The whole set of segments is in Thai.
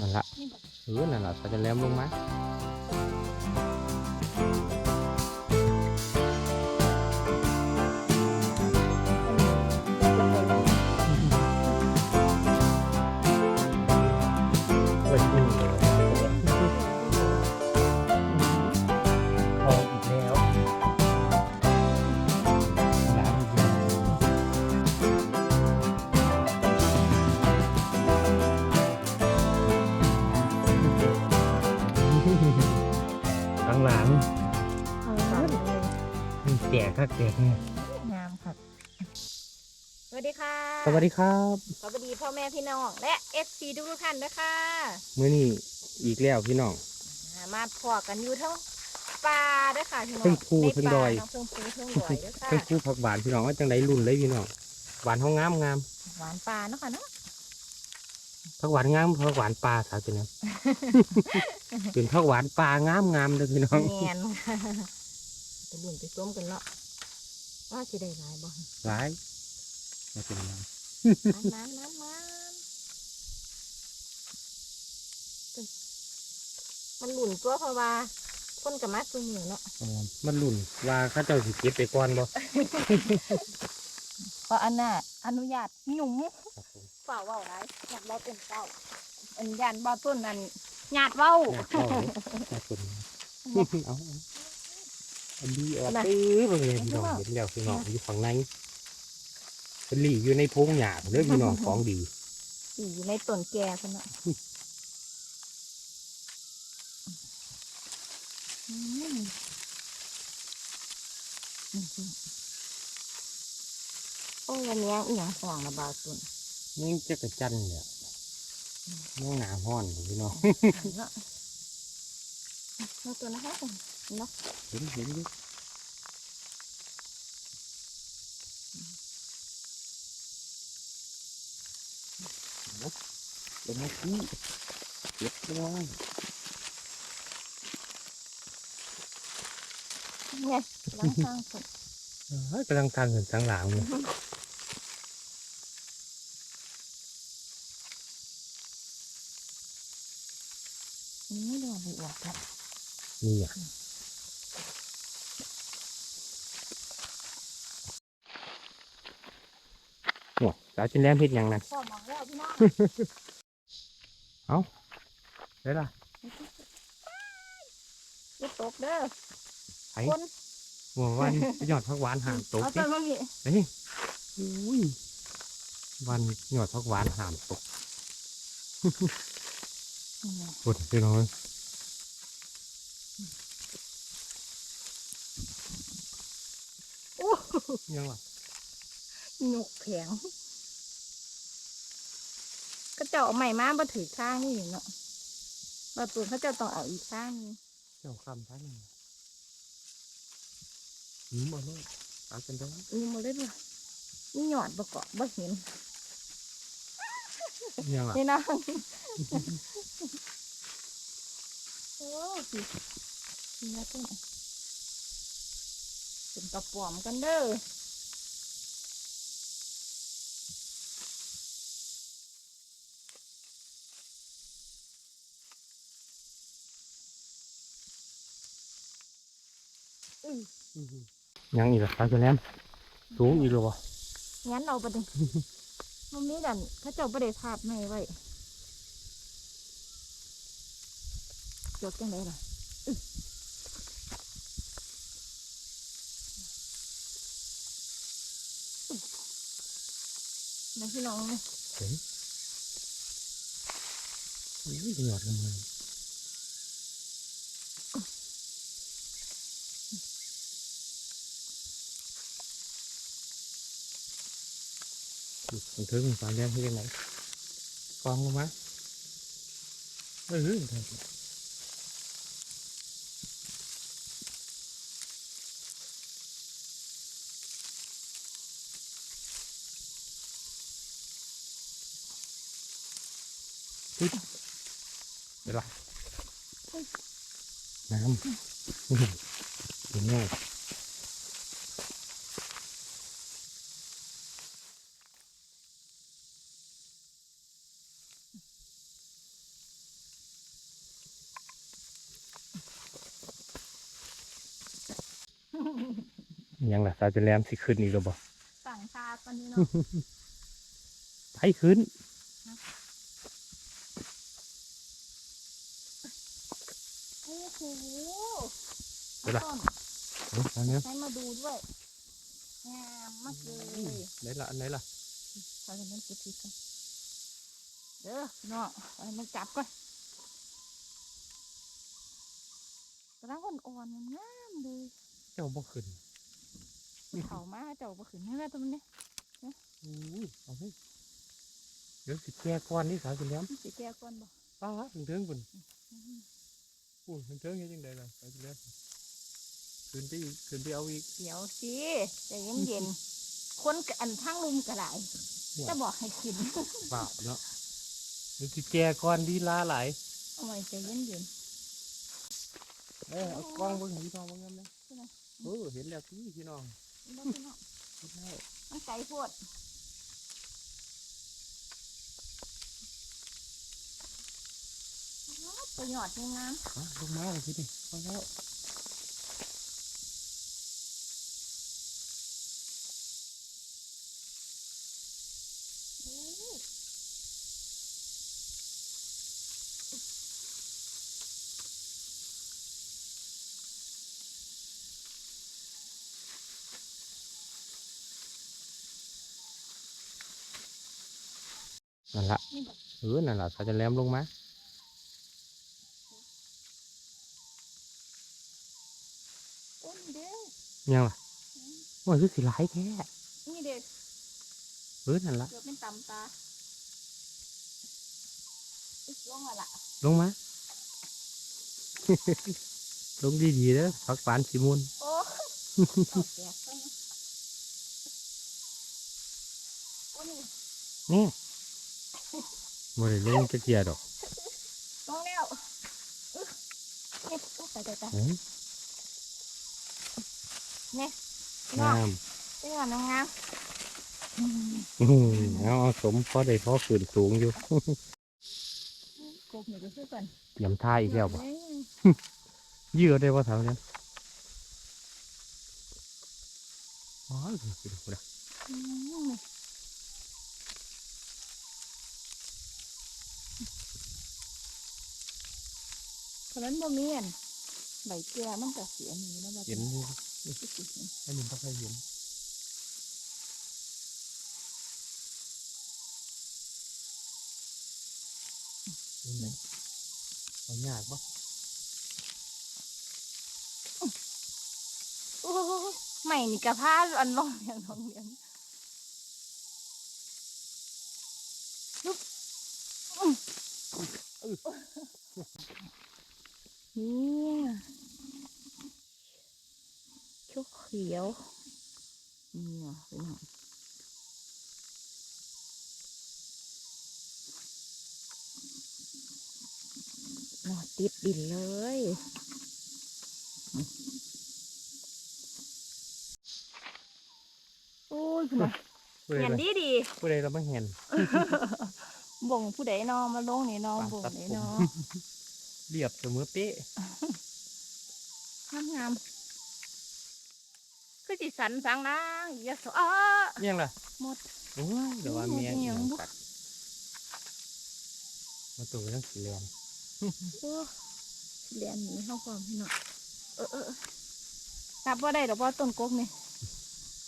นั่นละเออนั่นละเขาจะแหลมลงมา หลังเอาเลยมันแตกคักแตกเนี่ยงามค่ะสวัสดีค่ะ สวัสดีครับสวัสดีพ่อแม่พี่น้องและเอฟซีทุกท่านนะคะมื้อนี้อีกแล้วพี่น้องอ่ามาพอกันอยู่ทั้งป่าเด้วยค่ะพี่น้องทั้งภูในทั้งป่าดอยทั้งภูทั้งดอยเด้วยค่ะเพิ่งคู่ผักหวานพี่น้องว่าจังไดรุ่นเลยพี่น้องหวานห้องงามงามหวานป่าเนาะค่ะเนาะ ผักหวานงามผักหวานปลาสาวจังนั้นเป็นผักหวานปลางามงามเลยพี่น้องแมนค่ะไปลุ่นไปส้มกันเนาะว่าสิได้หลายบ่หลายมาเป็นยังน้ำน้ำน้ำมันหลุนตัวเพราะว่าคนกับมาตัวมือเนาะอ๋อมันรุ่นว่าเข้าเจ้าสิเก็บไปก่อนบ่เพราะอันน่ะอนุญาตหนุ่มครับผมเฝ้าเว้าไรอยากเราเป็นเฝ้าอันยันบ่ต้นนั้นหยาดเว้าอยากเข้าเลยขอบคุณเอาเอาอันนี้ออกน่ะตื้อไปเลยพี่น้องเห็นแล้วพี่น้องอยู่ฝั่งในเป็นหลีอยู่ในพงหญ้าเด้อพี่น้องของดีอยู่ในต้นแก่คนน่ะอืมอืมโอ้ยวันนี้อหย่างห่วงระบาดตุน นี่จะกระจันเนี่ยน้องหนาห้อนพี่น้องเนาะเนาะตัวนะฮะเนาะเห็นเห็นอยู่เดี๋ยวมาขี้เก็บไว้ไงล้างข้างคนเฮ้ยกำลังทางเหินทางหลังเลย นี่ ไม่โดนไปอวดครับนี่อะโอ้สาวจินแลมเฮ็ดหยังนั่นพ่อมองแล้วพี่น้องได้ล่ะอย่าตกเด้อไอ้คนหัววันยอดพักหวานห่างตกเอาสิต้นมะมีเฮ้ยอุ้ยวันยอดพักหวานห่างตกปวดพี่น้องโอ้ ยังวะหนกแข็งก็เจ้าเอาใหม่มาบ่ถือข้างนี่เนาะบาตูนเขาเจ้าต้องเอาอีกข้างหนึงเจ้าคำท่านหนึ่งหืมเอาเลยเอากันได้นี่มาเลยบ่นี่หยอดบ่เกาะบ่เห็นยังอะนี่นะโอ้สินี่นะต้น เป็นกระป๋อมกันเด้อยังอีกเหรอครับจะแลมสูงอีกเหรอวะงั้นเอาไปดิมันมีดันเขาเจ้าประเดี๋ยวภาพไม่ไว้จดจังไดล่ะอึ๊ะอึ๊ะ นะพี่น้องเฮ้ยอุ้ยหยอดกันเลยมันถึงตอนแรกที่ยังไงฟองลงมาเออ เดี๋ยวละน้ำเห็นไหมยังล่ะตาจะแรมสิขึ้นอีกหรือเปล่าต่งชาตตอนนี้เนาะไปขึ้น ล่ะต้นเอาเอาเนี่ยให้มาดูด้วยงามมากเลยไหนล่ะอันไหนล่ะพอจะมันติดติดกันเด้อพี่น้องไปมันจับก่อนกระด้างอ่อนๆมันงามเลยเจ้าบ่ขึ้นเขามาเจ้าบ่ขึ้นให้แม่ตัวมันเนี่ยอู้ยเอาให้เดี๋ยวสิแก่ก่อนนี่สาวจะแหลมมันสิแก้ก่อนบ่ป้าถึงเทิงพุ่นอืมอู้ถึงเทิงเฮ็ดจังไดล่ะสาวจะแหลม ขึ้นไปอีกขึ้นไปเอาอีก เดี๋ยวสิใจเย็นๆ คนกอันทั้งลุมกระไรจะบอกให้กินบาปเนาะเดี๋ยวสิแก่ก่อนดีลาหลายเอาไว้ใจเย็นเออเอากล้องเบิ่งให้พี่น้องเบิ่งนำนะใช่ไหมเออเห็นแล้วพี่พี่น้องๆนี่พี่น้องเห็นแล้วมันไก่โพดประโยชน์งามอะลงมาเลยพี่ดิพอแล้ว นั่นละนี่แบบเออนั่นละสาวจะแหลมลงมาอ้นเด้อยังล่ะโอ้ยคือสิหลายแท้นี่เด็กเออนั่นละเกือบเป็นตำตาอึกลงมาละลงมาลงดีๆเด้อผักปานสิมุนโอ้เอาแกะไปนะ โอ้นี่นี่บ่ได้ลงจะเกียดอกลงแล้วอึ๊ะนี่โอ้ตายตายตายเอ้ยงางามมเป็นงามงามอืมอื้อหือเอาเอาสมพอได้พอขึ้นสูงอยู่กบหนูจะซื้อก่อนเตรียมท่าอีกแล้วบ่เอ้ยยืดได้บ่เท่านั้นอ๋อสิดูนะ อืมเพ ราะนั้นบ่มีอันใบแก่มันจะเสียหนีแล้วแบบเห็นอยู่สิสิเห็นอันนี้บ่เคยเห็นเห็นไหมเอายากบ่โอ้โหใหม่นี่กระพาอันลองเลี้ยงลองเลี้ยงลุกอื้อ เนี่ยเขียวเขียวเนี่ยเป็นไงนอติดดินเลยโอ้ยคุณน่ะผู้ใดเห็นล่ะดีดีผู้ใดเราไม่เห็นบ่งผู้ใดนอมาลงนี่นอปลาบ่งตัดไหนผมนอ เรียบเสมอเป๊ะงามงามคือจิสันสังนางอย่าสอ้ายังล่ะหมดโอ้ยเดี๋ยวว่าหมดเมียอีหยัยังงบ่กัดมาตัวเรื่องสีแดงโอ้เรียนหนีเข้าความพี่น้องเออเออเออนับว่าได้ดอกว่าต้นกกนี่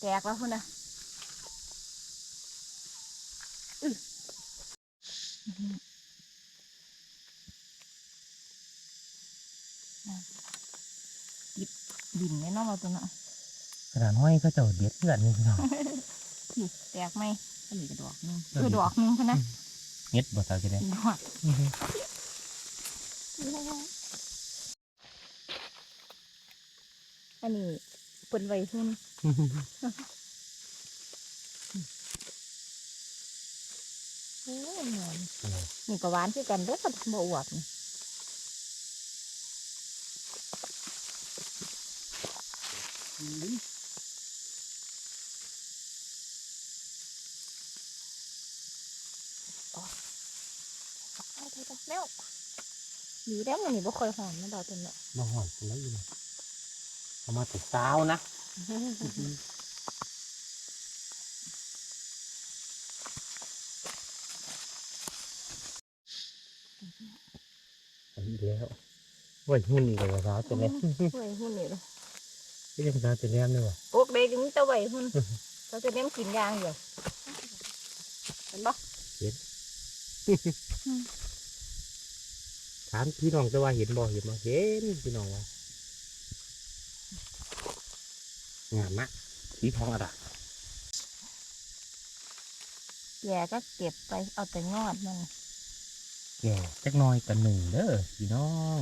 แตกแล้วพุ่นน่ะอื้อ ดิบดินแน่นอนเราตัวน่ะขนาดห้อยก็เจ้าเด็ดเพื่อนนี่พี่น้องนี่แตกไหมก็เหลือกระดอกหนึงเออเออดอกหนึงพะนะเฮ็ดบ่สาวจะได้ดอกอันนี้เป็นไวยหุ่นโอ้ยหอมนี่ก็หวานคือกันเด้อบ่อวบนี่ เอาเถอะๆแล้วดีแล้วมันนี่บ่ค่อยหอมนะดอกตัวเนาะมาหอนเป็นแล้วอยู่นะเอามาแต่เช้านะอันนี้แล้วไว้หุ่นเลยว่าสาวตัวนี้เว้ยหุ่นนี่เลย ที่ยังสาวตัวนี้นี่วะโอ๊กเด็กนี่ตะไว้หุ่นเขาจะเน้มกินยางอยู่เห็นปะถามพี่น้องจะว่าเห็นบ่เห็นบ่เห็นพี่น้องว่างามมากสีทองอะดะแย่ก็เก็บไปเอาแต่งอดมันแก่จักหน้อยกันหนึ่งเด้อพี่น้อง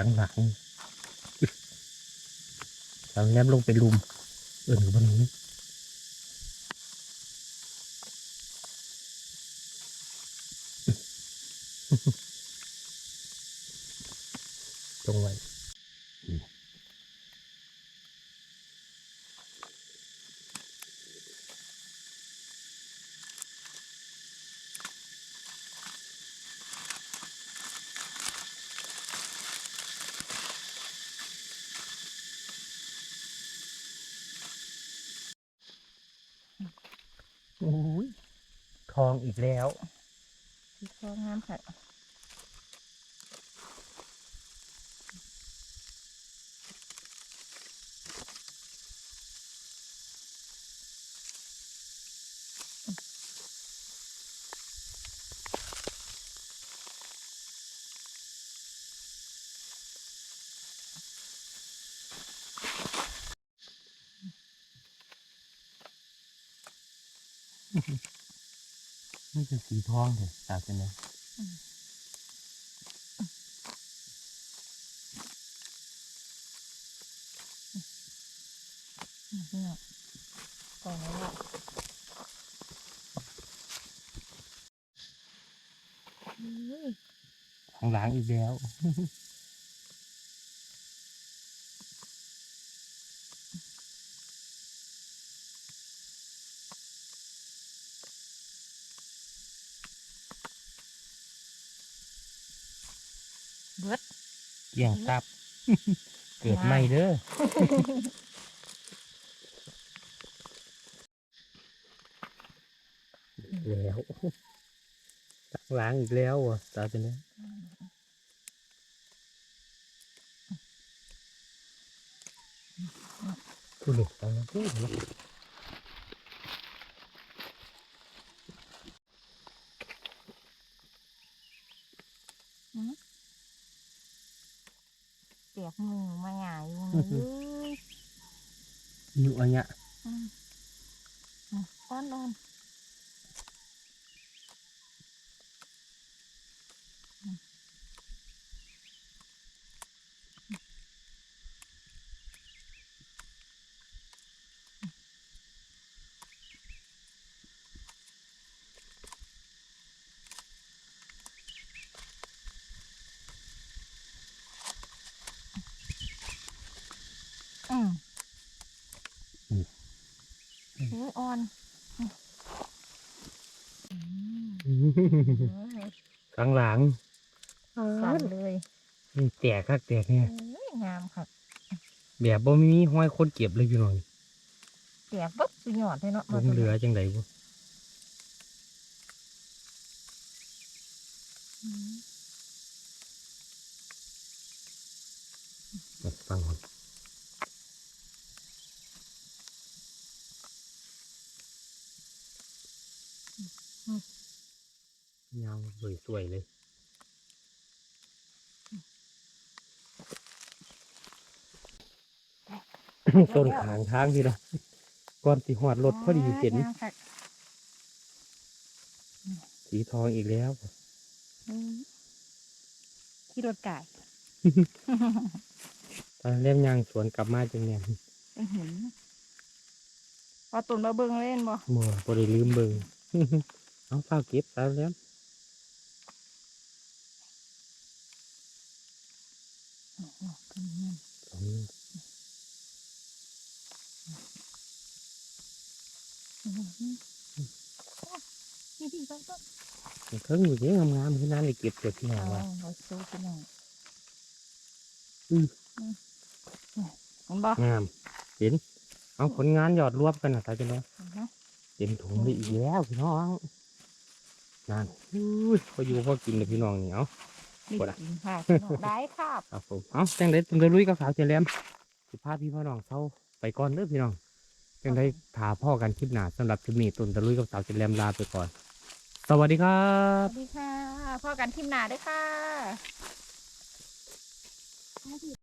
ั้งหลังทางแนมลงไปลุมเอื่นกับบนนี้ องอีกแล้วที่คองามค่ะ นี่คือสีทองเลยตาเป็นไงอืมนี่เนาะก่อนแล้วอุ้ยข้างหลังอีกแล้ว เกี่ยงตับ เกิดไม่เด้อแล้วตักล้างอีกแล้วอะตาเป็นไงพูดเลยตังพูดเลย เปียกมือมาหงายอยู่นี่เอ้ย อยู่อัน เงี้ยอ่อนอนอนอืม อุ้ยอ่อนอืมอืมข้างหลังสั่นเลยนี่แตกคักแตกเนี่ยเอ้ยงามค่ะแบบบ่มีห้อยคนเก็บเลยพี่น้องแตกปุ๊บสุดยอดเลยเนาะลงเหลือจังไดบ่ อืม ฟังก่อน ยาวสวยๆเลยต้นขางทางพี่นะก่อนสิหอดรถพอดีเห็นงามค่ะสีทองอีกแล้วอืมที่รถไก่ตอนเล่มยางสวนกลับมาจังเนี่ยเป็นหินพอตุนมาเบิ่งเล่นบ่มัวบ่ได้ลืมเบิ่ง เอาเฝ้าเก็บตามแล้วขึ้นเงินสองนิ้วอืมอืมโอ้นี่ดีไปต้นเพิ่งอยู่เยอะงามๆที่นั่นเลยเก็บเกิดที่ไหนเอาวะเอาสู้พี่น้องอืมอืมเห็นบ่งามเห็นเอาผลงานยอดรวบกันนะตาจันเลยเห็นไหมเต็มถุงเลยอีกแล้วพี่น้อง นั่นอุ้ยพออยู่พอกินเลยพี่น้องนี่เอานี่บ่ล่ะกินค่ะพี่น้องได้ครับครับผมเอาจังได้ตุนตะลุยกับสาวเจริญสิพาพี่พ่อน้องเศร้าไปก่อนเด้อพี่น้องจังได้ถาพ่อกันคลิปหน้าสำหรับคลิปนี้ตุนตะลุยกับสาวเจริญลาไปก่อน สวัสดีครัสบวัสดีค่ะพ่อกันทิมหนาด้วยค่ะ